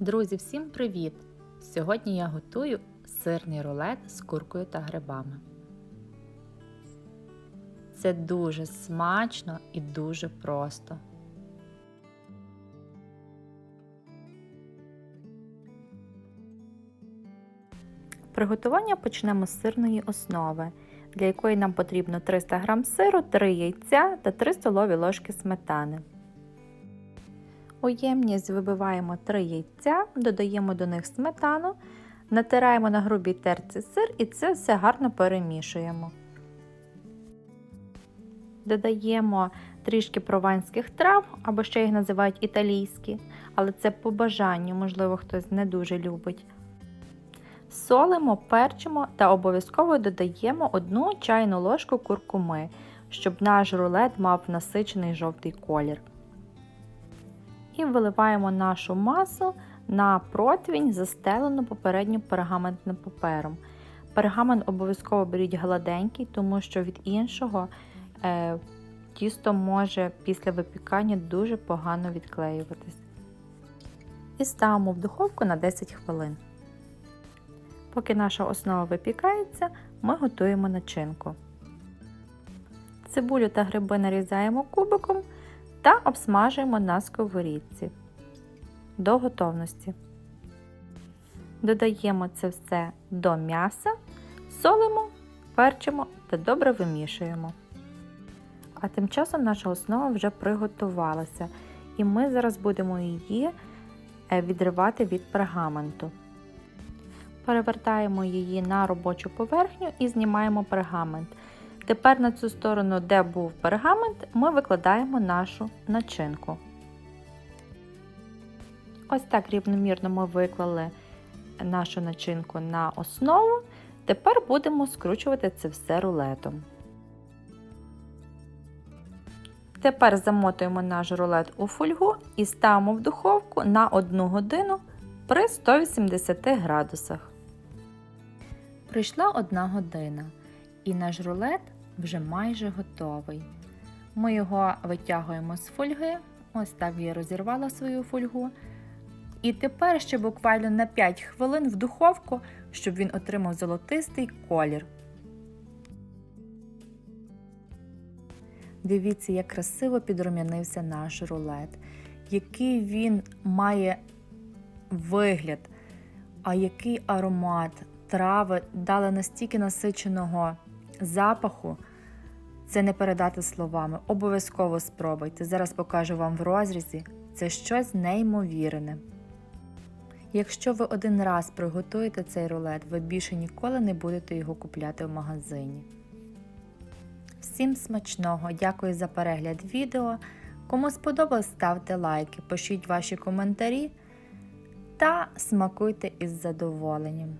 Друзі, всім привіт! Сьогодні я готую сирний рулет з куркою та грибами. Це дуже смачно і дуже просто. Приготування почнемо з сирної основи, для якої нам потрібно 300 г сиру, 3 яйця та 3 столові ложки сметани. У ємність вибиваємо 3 яйця, додаємо до них сметану, натираємо на грубій терці сир і це все гарно перемішуємо. Додаємо трішки прованських трав, або ще їх називають італійські, але це по бажанню, можливо, хтось не дуже любить. Солимо, перчимо та обов'язково додаємо 1 чайну ложку куркуми, щоб наш рулет мав насичений жовтий колір. І виливаємо нашу масу на противінь, застелену попередньо пергаментним папером. Пергамент обов'язково беріть гладенький, тому що від іншого е, тісто може після випікання дуже погано відклеюватись. І ставимо в духовку на 10 хвилин. Поки наша основа випікається, ми готуємо начинку. Цибулю та гриби нарізаємо кубиком та обсмажуємо на сковорідці до готовності. Додаємо це все до м'яса, солимо, перчимо та добре вимішуємо. А тим часом наша основа вже приготувалася, і ми зараз будемо її відривати від пергаменту. Перевертаємо її на робочу поверхню і знімаємо пергамент. Тепер на цю сторону, де був пергамент, ми викладаємо нашу начинку. Ось так рівномірно ми виклали нашу начинку на основу. Тепер будемо скручувати це все рулетом. Тепер замотуємо наш рулет у фольгу і ставимо в духовку на 1 годину при 180 градусах. Прийшла одна година, і наш рулет вже майже готовий. Ми його витягуємо з фольги, ось так я розірвала свою фольгу. І тепер ще буквально на 5 хвилин в духовку, щоб він отримав золотистий колір. Дивіться, як красиво підрум'янився наш рулет, який він має вигляд, а який аромат. Трави дали настільки насиченого запаху, це не передати словами. Обов'язково спробуйте. Зараз покажу вам в розрізі. Це щось неймовірне. Якщо ви один раз приготуєте цей рулет, ви більше ніколи не будете його купляти в магазині. Всім смачного! Дякую за перегляд відео. Кому сподобалось, ставте лайки, пишіть ваші коментарі та смакуйте із задоволенням.